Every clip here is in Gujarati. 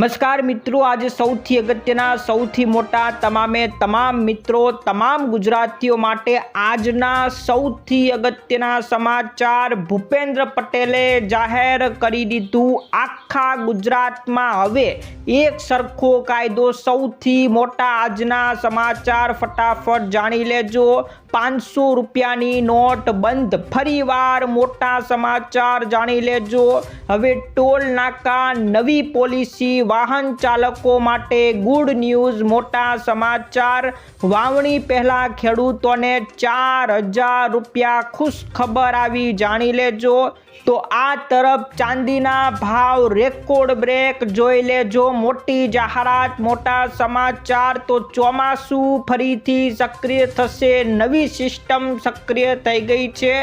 નમસ્કાર મિત્રો, આજે સૌથી અગત્યના, સૌથી મોટા, તમામે તમામ મિત્રો, તમામ ગુજરાતીઓ માટે આજના સૌથી અગત્યના સમાચાર ભૂપેન્દ્ર પટેલે જાહેર કરી દીધું આખા ગુજરાતમાં. હવે એક સરખો કાયદો સૌથી મોટા આજના સમાચાર ફટાફટ જાણી લેજો. પાંચસો રૂપિયાની નોટ બંધ. ફરીવાર મોટા સમાચાર જાણી લેજો. હવે ટોલ નાકા નવી પોલિસી વાહન ચાલકો માટે ગુડ ન્યૂઝ, મોટા સમાચાર. વાવણી પહેલા ખેડૂતોને ચાર હજાર રૂપિયા ખુશ ખબર આવી, જાણી લેજો. તો આ તરફ ચાંદીના ભાવ રેકોર્ડ બ્રેક જોઈ લેજો. મોટી જાહેરાત, મોટા સમાચાર. તો ચોમાસું ફરીથી સક્રિય થશે, નવી સિસ્ટમ સક્રિય થઈ ગઈ છે.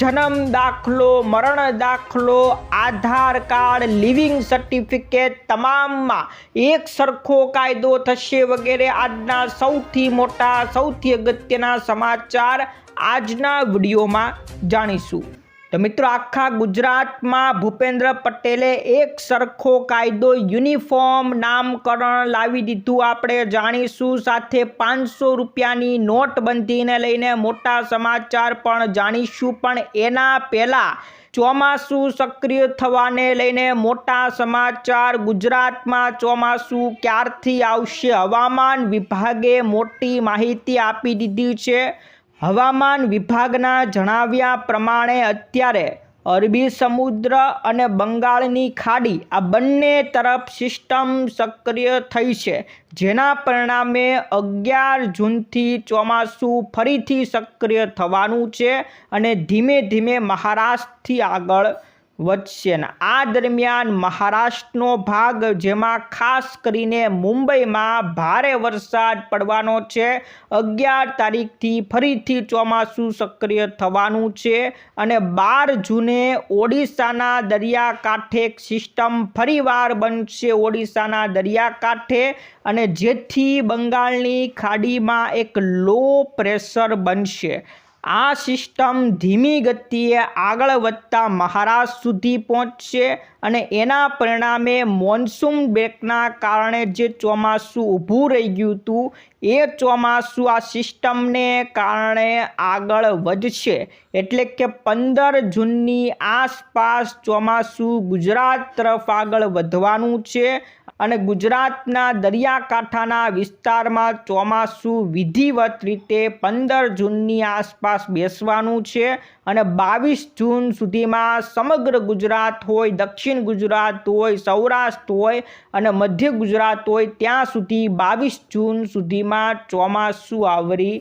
જન્મ દાખલો, મરણ દાખલો, આધાર કાર્ડ, લિવિંગ સર્ટિફિકેટ તમામમાં એક સરખો કાયદો થશે વગેરે. આજના સૌથી મોટા, સૌથી અગત્યના સમાચાર આજના વિડીયોમાં જાણીશું. તો મિત્રો આખા ગુજરાતમાં ભૂપેન્દ્ર પટેલે એક સરખો કાયદો યુનિફોર્મ નામકરણ લાવી દીધું. આપણે જાણીશું સાથે પાંચસો રૂપિયાની નોટબંધીને લઈને મોટા સમાચાર પણ જાણીશું. પણ એના પહેલાં ચોમાસું સક્રિય થવાને લઈને મોટા સમાચાર ગુજરાતમાં ચોમાસું ક્યારથી આવશે? હવામાન વિભાગે મોટી માહિતી આપી દીધી છે. હવામાન વિભાગના જણાવ્યા પ્રમાણે અત્યારે અરબી સમુદ્ર અને બંગાળની ખાડી આ બંને તરફ સિસ્ટમ સક્રિય થઈ છે, જેના પરિણામે અગિયાર જૂનથી ચોમાસું ફરીથી સક્રિય થવાનું છે અને ધીમે ધીમે મહારાષ્ટ્રથી આગળ વધશે આ દરમિયાન મહારાષ્ટ્રનો ભાગ, જેમાં ખાસ કરીને મુંબઈમાં ભારે વરસાદ પડવાનો છે. અગિયાર તારીખથી ફરીથી ચોમાસું સક્રિય થવાનું છે અને બાર જૂને ઓડિશાના દરિયાકાંઠે સિસ્ટમ ફરીવાર બનશે ઓડિશાના દરિયાકાંઠે અને જેથી બંગાળની ખાડીમાં એક લો પ્રેશર બનશે. આ સિસ્ટમ ધીમી ગતિએ આગળ વધતા મહારાષ્ટ્ર સુધી પહોંચશે અને એના પરિણામે મોન્સૂન બ્રેકના કારણે જે ચોમાસું ઊભું રહી ગયું હતું, એ ચોમાસું આ સિસ્ટમને કારણે આગળ વધશે. એટલે કે પંદર જૂનની આસપાસ ચોમાસું ગુજરાત તરફ આગળ વધવાનું છે અને ગુજરાતના દરિયાકાંઠાના વિસ્તારમાં ચોમાસું વિધિવત રીતે પંદર જૂનની આસપાસ બેસવાનું છે અને બાવીસ જૂન સુધીમાં સમગ્ર ગુજરાત હોય, દક્ષિણ ગુજરાત હોય, સૌરાષ્ટ્ર હોય અને મધ્ય ગુજરાત હોય, ત્યાં સુધી બાવીસ જૂન સુધીમાં ચોમાસું આવરી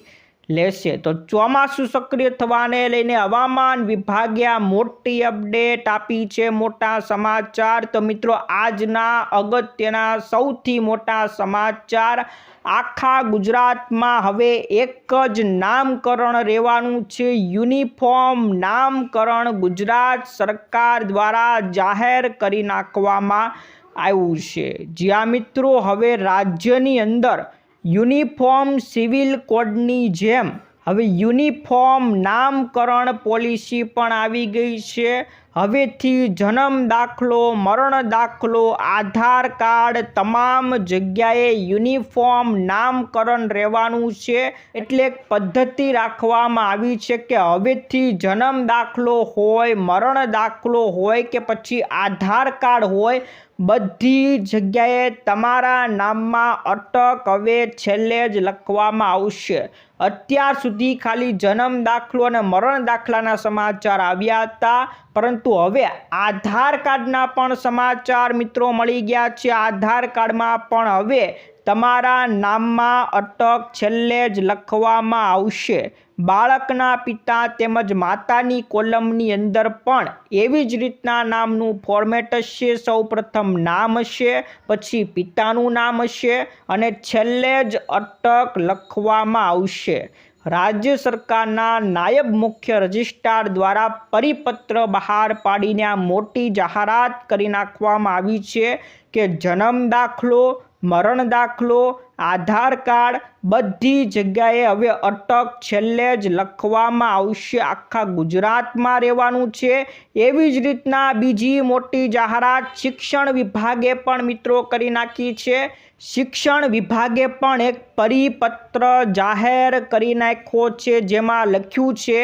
લેશે. તો ચોમાસું સક્રિય થવાને લઈને હવામાન વિભાગે આ મોટી અપડેટ આપી છે મોટા સમાચાર. તો મિત્રો, આજના અગત્યના સૌથી મોટા સમાચાર. આખા ગુજરાતમાં હવે એક જ નામકરણ રહેવાનું છે. યુનિફોર્મ નામકરણ ગુજરાત સરકાર દ્વારા જાહેર કરી નાખવામાં આવ્યું છે. જ્યાં મિત્રો, હવે રાજ્યની અંદર યુનિફોર્મ સિવિલ કોડની જેમ. હવે યુનિફોર્મ નામકરણ પોલિસી પણ આવી ગઈ છે. હવેથી જન્મ દાખલો, મરણ દાખલો, આધાર કાર્ડ તમામ જગ્યાએ યુનિફોર્મ નામકરણ રહેવાનું છે. એટલે પદ્ધતિ રાખવામાં આવી છે કે હવેથી જન્મ દાખલો હોય, મરણ દાખલો હોય કે પછી આધાર કાર્ડ હોય, બધી જગ્યાએ તમારા નામમાં અટક હવે છેલ્લે જ લખવામાં આવશે. અત્યાર સુધી ખાલી જન્મ દાખલો અને મરણ દાખલાના સમાચાર આવ્યા હતા. પરંતુ હવે આધાર કાર્ડના પણ સમાચાર મિત્રો મળી ગયા છે. આધાર કાર્ડમાં પણ હવે તમારા નામમાં અટક છેલ્લે જ લખવામાં આવશે. બાળકના પિતા તેમજ માતાની કોલમની અંદર પણ એવી જ રીતના નામનું ફોર્મેટ હશે. સૌપ્રથમ નામ હશે, પછી પિતાનું નામ હશે અને છેલ્લે જ અટક લખવામાં આવશે. રાજ્ય સરકારના નાયબ મુખ્ય રજિસ્ટ્રાર દ્વારા પરિપત્ર બહાર પાડીને આ મોટી જાહેરાત કરી નાખવામાં આવી છે કે જન્મ દાખલો, મરણ દાખલો, આધાર કાર્ડ બધી જગ્યાએ હવે અટક છેલ્લે જ લખવામાં આવશે. આખા ગુજરાતમાં રહેવાનું છે. એવી જ રીતના બીજી મોટી જાહેરાત શિક્ષણ વિભાગે પણ મિત્રો કરી નાખી છે. શિક્ષણ વિભાગે પણ એક પરિપત્ર જાહેર કરી નાખ્યો છે, જેમાં લખ્યું છે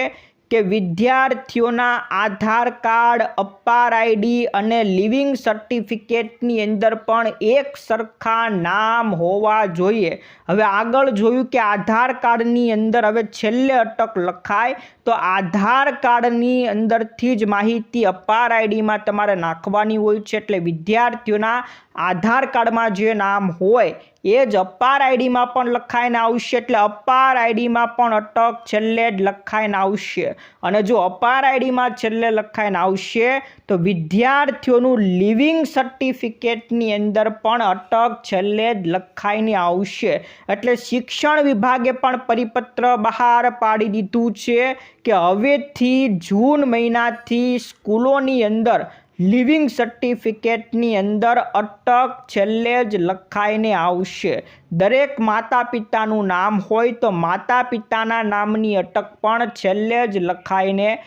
કે વિદ્યાર્થીઓના આધાર કાર્ડ અપાર આઈડી અને લિવિંગ સર્ટિફિકેટની અંદર પણ એક સરખા નામ હોવા જોઈએ. હવે આગળ જોયું કે આધાર કાર્ડની અંદર હવે છેલ્લે અટક લખાય, તો આધાર કાર્ડની અંદરથી જ માહિતી અપાર આઈડીમાં તમારે નાખવાની હોય છે, એટલે વિદ્યાર્થીઓના આધાર કાર્ડમાં જે નામ હોય, એ જ અપાર આઈડીમાં પણ લખાઈને આવશે એટલે અપાર આઈડીમાં પણ અટક છેલ્લે જ લખાઈને આવશે. અને જો અપાર આઈડીમાં છેલ્લે લખાઈને આવશે, તો વિદ્યાર્થીઓનું લિવિંગ સર્ટિફિકેટની અંદર પણ અટક છેલ્લે જ લખાઈને આવશે. એટલે શિક્ષણ વિભાગે પણ પરિપત્ર બહાર પાડી દીધું છે કે હવેથી જૂન મહિનાથી સ્કૂલોની અંદર લિવિંગ સર્ટિફિકેટની અંદર અટક છેલ્લે જ લખાઈને આવશે. દરેક માતા પિતાનું નામ હોય તો માતા પિતાના નામની અટક પણ છેલ્લે જ લખાઈને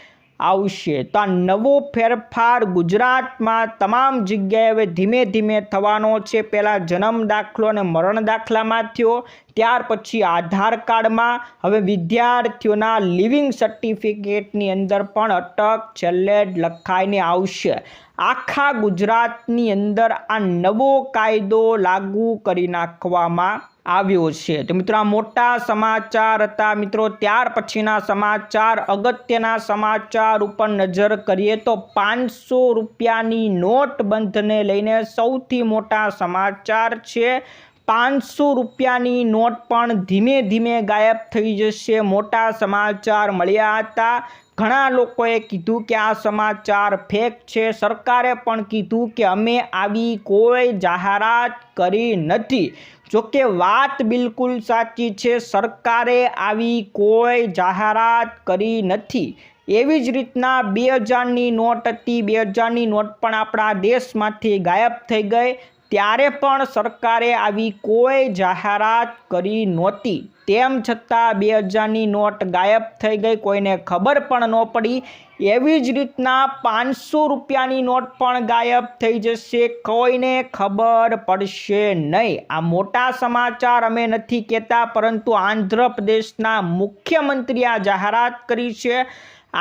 આવશે. તો આ નવો ફેરફાર ગુજરાતમાં તમામ જગ્યાએ હવે ધીમે ધીમે થવાનો છે. પહેલાં જન્મ દાખલો અને મરણ દાખલામાં થયો. ત્યાર પછી આધાર કાર્ડમાં. હવે વિદ્યાર્થીઓના લિવિંગ સર્ટિફિકેટની અંદર પણ અટક છેલ્લે લખાઈને આવશે. આખા ગુજરાતની અંદર આ નવો કાયદો લાગુ કરી નાખવામાં આવ્યો છે. તો મિત્રો, આ મોટા સમાચાર હતા. મિત્રો, ત્યાર પછીના સમાચાર, અગત્યના સમાચાર ઉપર નજર કરીએ તો પાંચસો રૂપિયાની નોટબંધને લઈને સૌથી મોટા સમાચાર છે. પાંચસો રૂપિયાની નોટ પણ ધીમે ધીમે ગાયબ થઈ જશે. મોટા સમાચાર મળ્યા હતા. ઘણા લોકોએ કીધું કે આ સમાચાર ફેક છે. સરકારે પણ કીધું કે અમે આવી કોઈ જાહેરાત કરી નથી. જોકે વાત બિલકુલ સાચી છે, સરકારે આવી કોઈ જાહેરાત કરી નથી. એવી જ રીતના બે હજારની નોટ હતી, બે હજારની નોટ પણ આપણા દેશમાંથી ગાયબ થઈ ગઈ. ત્યારે પણ સરકારે આવી કોઈ જાહેરાત કરી નહોતી. તેમ છતાં બે હજારની નોટ ગાયબ થઈ ગઈ, કોઈને ખબર પણ ન પડી. એવી જ રીતના પાંચસો રૂપિયાની નોટ પણ ગાયબ થઈ જશે. કોઈને ખબર પડશે નહીં. આ મોટા સમાચાર અમે નથી કહેતા, પરંતુ આંધ્રપ્રદેશના મુખ્યમંત્રી આ જાહેરાત કરી છે.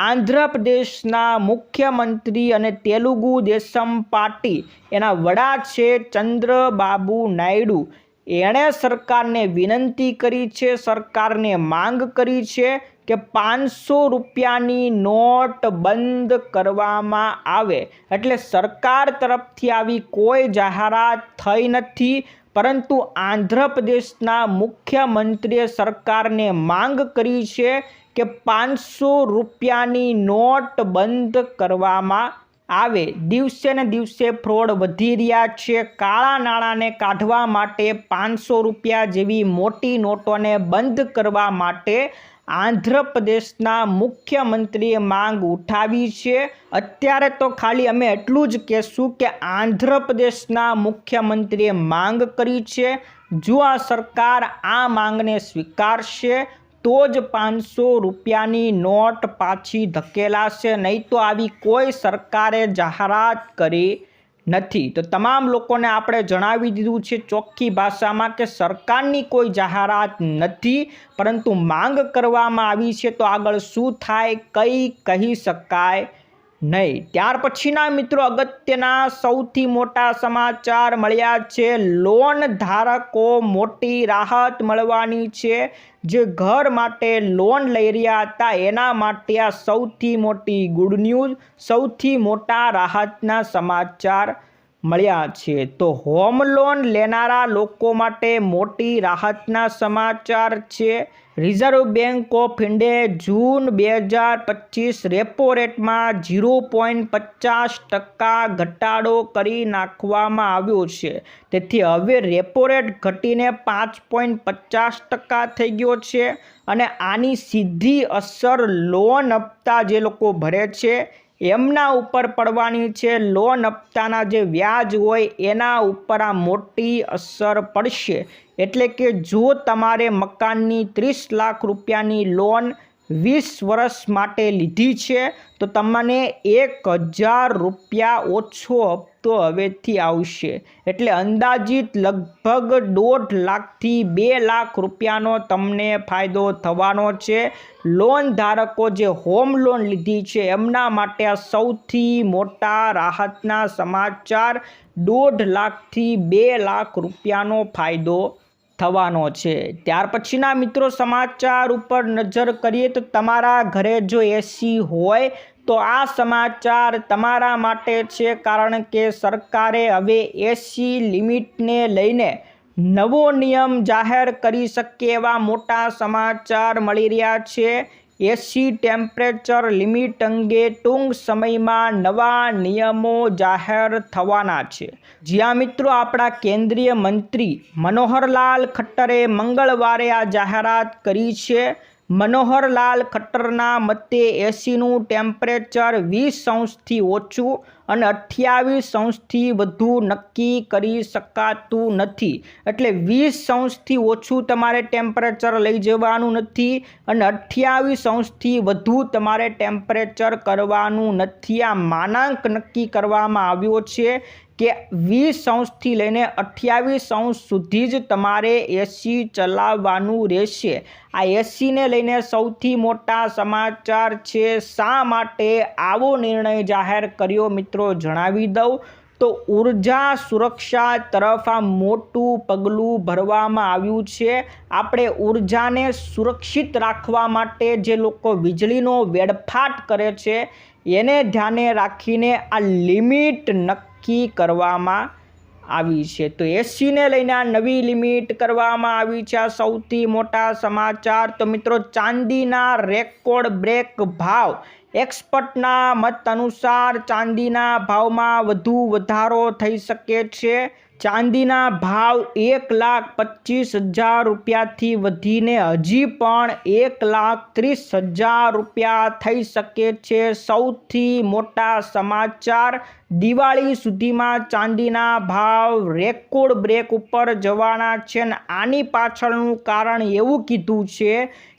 આંધ્રપ્રદેશના મુખ્યમંત્રી અને તેલુગુ દેશમ પાર્ટી એના વડા છે ચંદ્રબાબુ નાયડુ. એણે સરકારને વિનંતી કરી છે, સરકારને માંગ કરી છે કે પાંચસો રૂપિયાની નોટ બંધ કરવામાં આવે. એટલે સરકાર તરફથી આવી કોઈ જાહેરાત થઈ નથી, પરંતુ આંધ્રપ્રદેશના મુખ્યમંત્રીએ સરકારને માંગ કરી છે કે પાંચસો રૂપિયાની નોટ બંધ કરવામાં આવે. દિવસે ને દિવસે ફ્રોડ વધી રહ્યા છે. કાળા નાણાંને કાઢવા માટે પાંચસો રૂપિયા જેવી મોટી નોટોને બંધ કરવા માટે આંધ્રપ્રદેશના મુખ્યમંત્રીએ માંગ ઉઠાવી છે. અત્યારે તો ખાલી અમે એટલું જ કહેશું કે આંધ્રપ્રદેશના મુખ્યમંત્રીએ માંગ કરી છે. જો આ સરકાર આ માંગને સ્વીકારશે તો જ પાંચસો રૂપિયાની નોટ પાછી ધકેલાશે. નહીં તો આવી કોઈ સરકારે જાહેરાત કરી નથી. તો તમામ લોકોને આપણે જણાવી દીધું છે ચોખ્ખી ભાષામાં કે સરકારની કોઈ જાહેરાત નથી, પરંતુ માંગ કરવામાં આવી છે તો આગળ શું થાય કંઈ કહી શકાય નહીં. ત્યાર પછીના મિત્રો અગત્યના સૌથી મોટા સમાચાર મળ્યા છે. લોન ધારકો મોટી રાહત મળવાની છે. જે ઘર માટે લોન લઈ રહ્યા હતા, એના માટે આ સૌથી મોટી ગુડ ન્યૂઝ સૌથી મોટા રાહતના સમાચાર મળ્યા છે. તો હોમ લોન લેનારા લોકો માટે મોટી રાહતના સમાચાર છે. રિઝર્વ બેંક ઓફ ઇન્ડિયાએ જૂન બે હજાર પચીસ રેપો રેટમાં ઝીરો પોઈન્ટ પચાસ ટકા ઘટાડો કરી નાખવામાં આવ્યો છે. તેથી હવે રેપો રેટ ઘટીને પાંચ પોઈન્ટ પચાસ ટકા થઈ ગયો છે અને આની સીધી અસર લોન હપ્તા જે લોકો ભરે છે એમના ઉપર પડવાની છે લોન હપ્તાના જે વ્યાજ હોય એના ઉપર આ મોટી અસર પડશે. એટલે કે જો તમારે મકાનની ત્રીસ લાખ રૂપિયાની લોન વીસ વર્ષ માટે લીધી છે, તો તમને એક હજાર રૂપિયા ઓછો હપ્તો હવેથી આવશે. એટલે અંદાજિત લગભગ દોઢ લાખથી બે લાખ રૂપિયાનો તમને ફાયદો થવાનો છે. લોન ધારકો જે હોમ લોન લીધી છે, એમના માટે આ સૌથી મોટા રાહતના સમાચાર દોઢ લાખથી બે લાખ રૂપિયાનો ફાયદો થવાનો છે. ત્યાર પછીના મિત્રો સમાચાર ઉપર નજર કરીએ તો તમારા ઘરે જો એસી હોય તો આ સમાચાર તમારા માટે છે કારણ કે સરકારે હવે એસી લિમિટને લઈને નવો નિયમ જાહેર કરી શકે એવા મોટા સમાચાર મળી રહ્યા છે. એસી ટેમ્પરેચર લિમિટ અંગે ટૂંક સમયમાં નવા નિયમો જાહેર થવાના છે. જ્યાં મિત્રો આપણા કેન્દ્રીય મંત્રી મનોહરલાલ ખટ્ટરે મંગળવારે આ જાહેરાત કરી છે. મનોહરલાલ ખટ્ટરના મતે એસીનું ટેમ્પરેચર વીસ અંશથી ઓછું અને અઠ્યાવીસ અંશથી વધુ નક્કી કરી શકાતું નથી. એટલે વીસ અંશથી ઓછું તમારે ટેમ્પરેચર લઈ જવાનું નથી અને અઠ્યાવીસ અંશથી વધુ તમારે ટેમ્પરેચર કરવાનું નથી. આ માનાંક નક્કી કરવામાં આવ્યો છે કે વીસ અંશથી લઈને અઠ્યાવીસ અંશ સુધી જ તમારે એસી ચલાવવાનું રહેશે. આ એસીને લઈને સૌથી મોટા સમાચાર છે, શા માટે આવો નિર્ણય જાહેર કર્યો મિત્રો જણાવી દઉં? તો ઊર્જા સુરક્ષા તરફ આ મોટું પગલું ભરવામાં આવ્યું છે. આપણે ઉર્જાને સુરક્ષિત રાખવા માટે જે લોકો વીજળીનો વેડફાટ કરે છે, એને ધ્યાને રાખીને આ લિમિટ નક્કી કરવામાં આવી છે. તો એસીને લઈને આ નવી લિમિટ કરવામાં આવી છે. આ સૌથી મોટા સમાચાર. તો મિત્રો, ચાંદીના રેકોર્ડ બ્રેક ભાવ. એક્સપર્ટના મત અનુસાર ચાંદીના ભાવમાં વધુ વધારો થઈ શકે છે. ચાંદીના ભાવ એક લાખ પચીસ હજાર રૂપિયાથી વધીને હજી પણ એક લાખ ત્રીસ હજાર રૂપિયા થઈ શકે છે. સૌથી મોટા સમાચાર, દિવાળી સુધીમાં ચાંદીના ભાવ રેકોર્ડ બ્રેક ઉપર જવાના છે અને આની પાછળનું કારણ એવું કીધું છે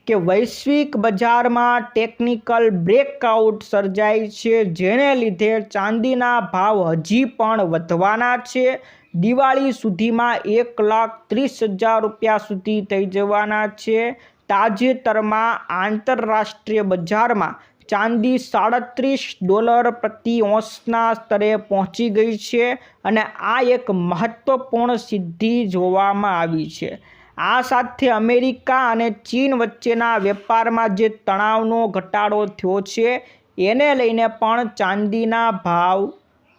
કે વૈશ્વિક બજારમાં ટેકનિકલ બ્રેકઆઉટ સર્જાય છે. જેને લીધે ચાંદીના ભાવ હજી પણ વધવાના છે. દિવાળી સુધીમાં એક લાખ ત્રીસ હજાર રૂપિયા સુધી થઈ જવાના છે. તાજેતરમાં આંતરરાષ્ટ્રીય બજારમાં ચાંદી સાડત્રીસ ડોલર પ્રતિ ઓંસના સ્તરે પહોંચી ગઈ છે અને આ એક મહત્વપૂર્ણ સિદ્ધિ જોવામાં આવી છે. આ સાથે અમેરિકા અને ચીન વચ્ચેના વેપારમાં જે તણાવનો ઘટાડો થયો છે, એને લઈને પણ ચાંદીના ભાવ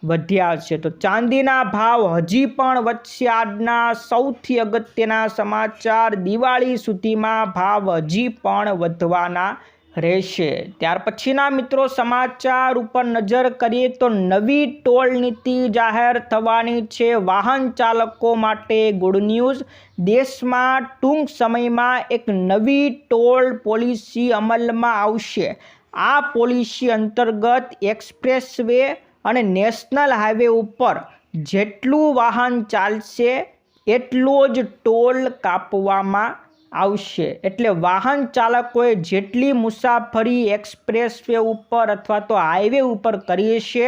વધ્યા છે. તો ચાંદીના ભાવ હજી પણ વધશે. આજના સૌથી અગત્યના સમાચાર, દિવાળી સુધીમાં ભાવ હજી પણ વધવાના રહેશે. ત્યાર પછીના મિત્રો, સમાચાર ઉપર નજર કરીએ તો નવી ટોલ નીતિ જાહેર થવાની છે. વાહન ચાલકો માટે ગુડ ન્યૂઝ. દેશમાં ટૂંક સમયમાં એક નવી ટોલ પોલિસી અમલમાં આવશે. આ પોલિસી અંતર્ગત એક્સપ્રેસ વે અને નેશનલ હાઈવે ઉપર જેટલું વાહન ચાલશે, એટલો જ ટોલ કાપવામાં આવશે. એટલે વાહન ચાલકોએ જેટલી મુસાફરી એક્સપ્રેસ વે ઉપર અથવા તો હાઈવે ઉપર કરી છે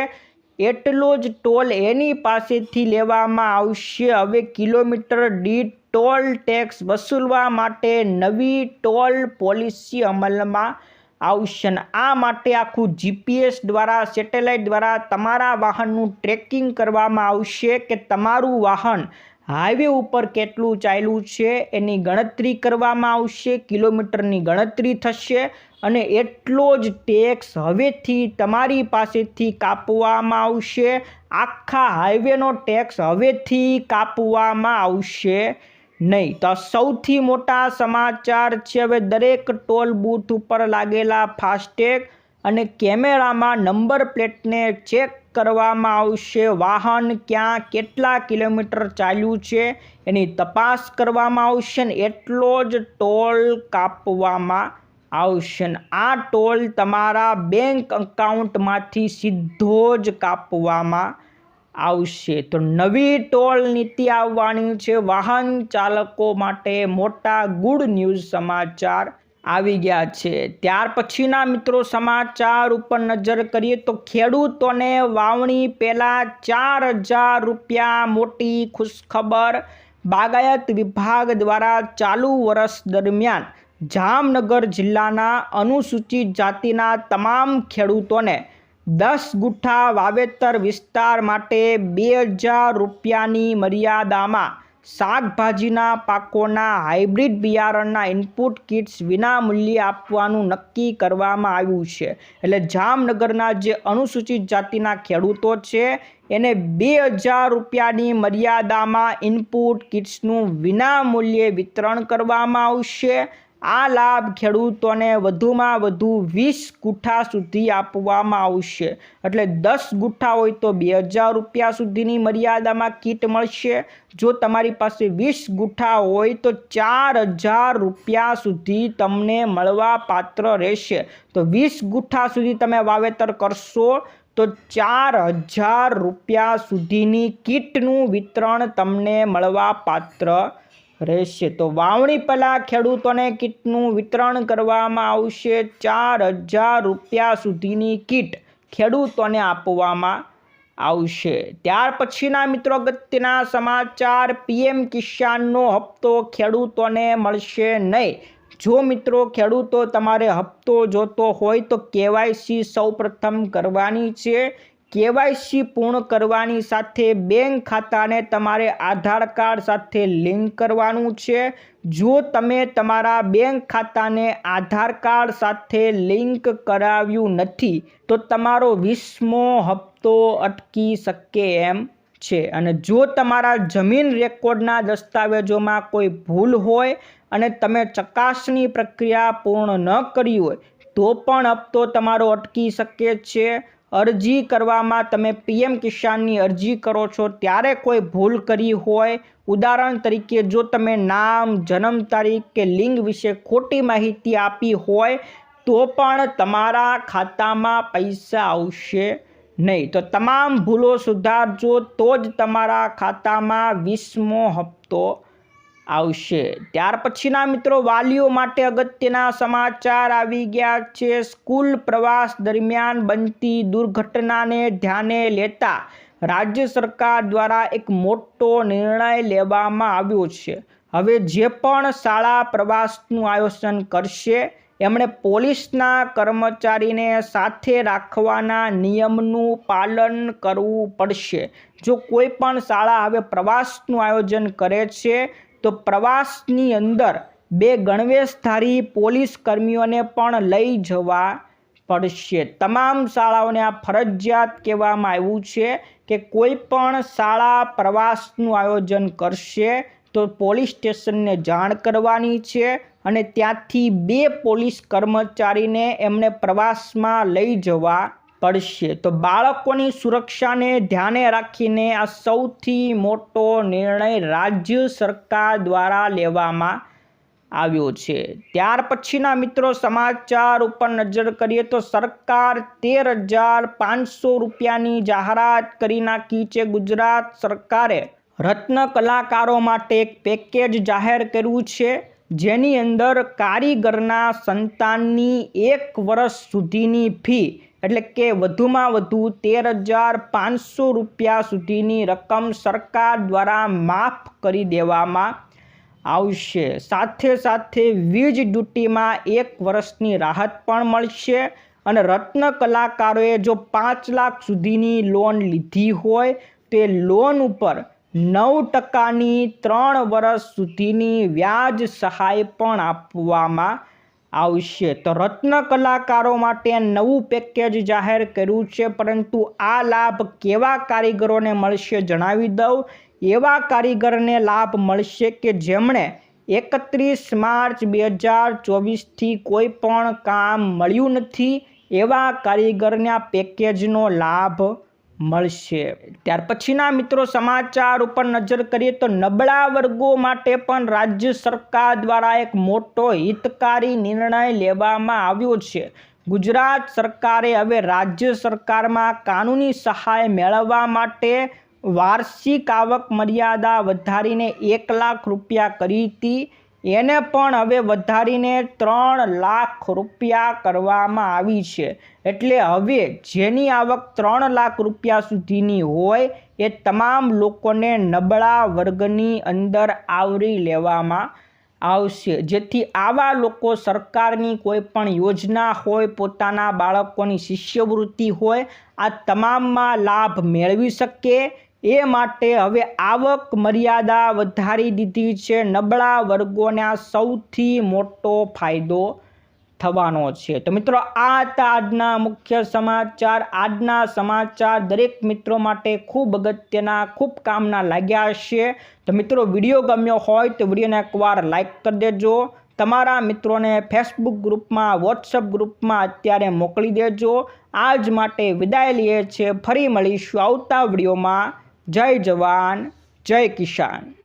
એટલો જ ટોલ એની પાસેથી લેવામાં આવશે. હવે કિલોમીટર દીઠ ટોલ ટેક્સ વસૂલવા માટે નવી ટોલ પોલિસી અમલમાં આવશે આ માટે આખું જીપીએસ દ્વારા, સેટેલાઇટ દ્વારા તમારા વાહનનું ટ્રેકિંગ કરવામાં આવશે કે તમારું વાહન હાઈવે ઉપર કેટલું ચાલ્યું છે એની ગણતરી કરવામાં આવશે, કિલોમીટરની ગણતરી થશે અને એટલો જ ટેક્સ હવેથી તમારી પાસેથી કાપવામાં આવશે. આખા હાઈવેનો ટેક્સ હવેથી કાપવામાં આવશે. નહીં. તો સૌથી મોટા સમાચાર છે હવે દરેક ટોલ બૂથ ઉપર લાગેલા ફાસ્ટેગ અને કેમેરામાં નંબર પ્લેટને ચેક કરવામાં આવશે. વાહન ક્યાં કેટલા કિલોમીટર ચાલ્યું છે એની તપાસ કરવામાં આવશે ને એટલો જ ટોલ કાપવામાં આવશે આ ટોલ તમારા બેંક અકાઉન્ટમાંથી સીધો જ કાપવામાં આવશે. તો નવી ટોલ નીતિ આવવાની છે. વાહન ચાલકો માટે મોટા ગુડ ન્યૂઝ સમાચાર આવી ગયા છે. ત્યાર પછીના મિત્રો સમાચાર ઉપર નજર કરીએ તો ખેડૂતોને વાવણી પહેલાં ચાર હજાર રૂપિયા મોટી ખુશખબર બાગાયત વિભાગ દ્વારા ચાલુ વર્ષ દરમિયાન જામનગર જિલ્લાના અનુસૂચિત જાતિના તમામ ખેડૂતોને દસ ગુઠ્ઠા વાવેતર વિસ્તાર માટે બે હજાર રૂપિયાની મર્યાદામાં શાકભાજીના પાકોના હાઇબ્રિડ બિયારણના ઇનપુટ કિટ્સ વિના મૂલ્યે આપવાનું નક્કી કરવામાં આવ્યું છે. એટલે જામનગરના જે અનુસૂચિત જાતિના ખેડૂતો છે, એને બે હજાર રૂપિયાની મર્યાદામાં ઇનપુટ કિટ્સનું વિના મૂલ્યે વિતરણ કરવામાં આવશે. આ લાભ ખેડૂતોને વધુમાં વધુ વીસ ગુઠ્ઠા સુધી આપવામાં આવશે. એટલે દસ ગુઠ્ઠા હોય તો બે હજાર રૂપિયા સુધીની મર્યાદામાં કીટ મળશે. જો તમારી પાસે વીસ ગુઠ્ઠા હોય તો ચાર હજાર રૂપિયા સુધી તમને મળવા પાત્ર રહેશે. તો વીસ ગુઠ્ઠા સુધી તમે વાવેતર કરશો તો ચાર હજાર રૂપિયા સુધીની કીટનું વિતરણ તમને મળવા પાત્ર રહેશે. તો વાવણી પહેલાં ખેડૂતોને કીટનું વિતરણ કરવામાં આવશે. ચાર હજાર રૂપિયા સુધીની કીટ ખેડૂતોને આપવામાં આવશે. ત્યાર પછીના મિત્રો અગત્યના સમાચાર, પીએમ કિસાનનો હપ્તો ખેડૂતોને મળશે નહીં. જો મિત્રો ખેડૂતો તમારે હપ્તો જોતો હોય તો કેવાયસી સૌપ્રથમ કરવાની છે. કેવાયસી પૂર્ણ કરવાની સાથે બેંક ખાતાને તમારે આધાર કાર્ડ સાથે લિંક કરવાનું છે. જો તમે તમારા બેંક ખાતાને આધાર કાર્ડ સાથે લિંક કરાવ્યું નથી, તો તમારો વીસમો હપ્તો અટકી શકે એમ છે. અને જો તમારા જમીન રેકોર્ડના દસ્તાવેજોમાં કોઈ ભૂલ હોય અને તમે ચકાસણી પ્રક્રિયા પૂર્ણ ન કરી હોય, તો પણ હપ્તો તમારો અટકી શકે છે. અરજી કરવામાં તમે પીએમ કિસાનની અરજી કરો છો, ત્યારે કોઈ ભૂલ કરી હોય? ઉદાહરણ તરીકે, જો તમે નામ, જન્મ તારીખ કે લિંગ વિશે ખોટી માહિતી આપી હોય, તો પણ તમારા ખાતામાં પૈસા આવશે નહીં. તો તમામ ભૂલો સુધારજો, તો જ તમારા ખાતામાં વીસમો હપ્તો આવશે. ત્યાર પછીના મિત્રો, વાલીઓ માટે અગત્યના સમાચાર આવી ગયા છે. સ્કૂલ પ્રવાસ દરમિયાન બનતી દુર્ઘટનાને ધ્યાને લેતા રાજ્ય સરકાર દ્વારા એક મોટો નિર્ણય લેવામાં આવ્યો છે. હવે જે પણ શાળા પ્રવાસનું આયોજન કરશે, એમણે પોલીસના કર્મચારીને સાથે રાખવાના નિયમનું પાલન કરવું પડશે. જો કોઈ પણ શાળા હવે પ્રવાસનું આયોજન કરે છે તો પ્રવાસની અંદર બે ગણવેશધારી પોલીસ કર્મીઓને પણ લઈ જવા પડશે. તમામ શાળાઓને આ ફરજિયાત કહેવામાં આવ્યું છે કે કોઈ પણ શાળા પ્રવાસનું આયોજન કરશે તો પોલીસ સ્ટેશનને જાણ કરવાની છે અને ત્યાંથી બે પોલીસ કર્મચારીને એમને પ્રવાસમાં લઈ જવા પડશે. તો બાળકોની સુરક્ષાને ધ્યાને રાખીને આ સૌથી મોટો નિર્ણય રાજ્ય સરકાર દ્વારા લેવામાં આવ્યો છે. ત્યાર પછીના મિત્રો સમાચાર ઉપર નજર કરીએ તો સરકાર તેર હજાર પાંચસો રૂપિયાની જાહેરાત કરી નાખી છે. ગુજરાત સરકારે રત્ન કલાકારો માટે એક પેકેજ જાહેર કર્યું છે. જેની અંદર કારીગરના સંતાનની એક વર્ષ સુધીની ફી એટલે કે વધુમાં વધુ તેર હજાર પાંચસો રૂપિયા સુધીની રકમ સરકાર દ્વારા માફ કરી દેવામાં આવશે. સાથે સાથે વીજ ડ્યુટીમાં એક વર્ષની રાહત પણ મળશે અને રત્ન કલાકારોએ જો પાંચ લાખ સુધીની લોન લીધી હોય, તે લોન ઉપર નવ ટકાની ત્રણ વર્ષ સુધીની વ્યાજ સહાય પણ આપવામાં આવશે. તો રત્ન કલાકારો માટે નવું પેકેજ જાહેર કર્યું છે, પરંતુ આ લાભ કેવા કારીગરોને મળશે જણાવી દઉં. એવા કારીગરને લાભ મળશે કે જેમણે એકત્રીસ માર્ચ બે હજાર ચોવીસથી કોઈ પણ કામ મળ્યું નથી, એવા કારીગરને આ પેકેજનો લાભ મળશે. ત્યાર પછીના મિત્રો સમાચાર ઉપર નજર કરીએ તો નબળા વર્ગો માટે પણ રાજ્ય સરકાર દ્વારા એક મોટો હિતકારી નિર્ણય લેવામાં આવ્યો છે. ગુજરાત સરકારે હવે રાજ્ય સરકારમાં કાનૂની સહાય મેળવવા માટે વાર્ષિક આવક મર્યાદા વધારીને એક લાખ રૂપિયા કરી હતી. એને પણ હવે વધારીને ત્રણ લાખ રૂપિયા કરવામાં આવી છે. એટલે હવે જેની આવક ત્રણ લાખ રૂપિયા સુધીની હોય, એ તમામ લોકોને નબળા વર્ગની અંદર આવરી લેવામાં આવશે. જેથી આવા લોકો સરકારની કોઈ પણ યોજના હોય, પોતાના બાળકોની શિષ્યવૃત્તિ હોય, આ તમામમાં લાભ મેળવી શકે. એ માટે હવે આવક મર્યાદા વધારી દીધી છે. નબળા વર્ગોના સૌથી મોટો ફાયદો થવાનો છે. તો મિત્રો, આ હતા આજના મુખ્ય સમાચાર. આજના સમાચાર દરેક મિત્રો માટે ખૂબ અગત્યના, ખૂબ કામના લાગ્યા હશે. તો મિત્રો, વીડિયો ગમ્યો હોય તો વિડીયોને એકવાર લાઇક કરી દેજો. તમારા મિત્રોને ફેસબુક ગ્રુપમાં વોટ્સઅપ ગ્રુપમાં અત્યારે મોકલી દેજો. આજ માટે વિદાય લઈએ છીએ. ફરી મળીશું આવતા વિડીયોમાં. જય જવાન જય કિસાન.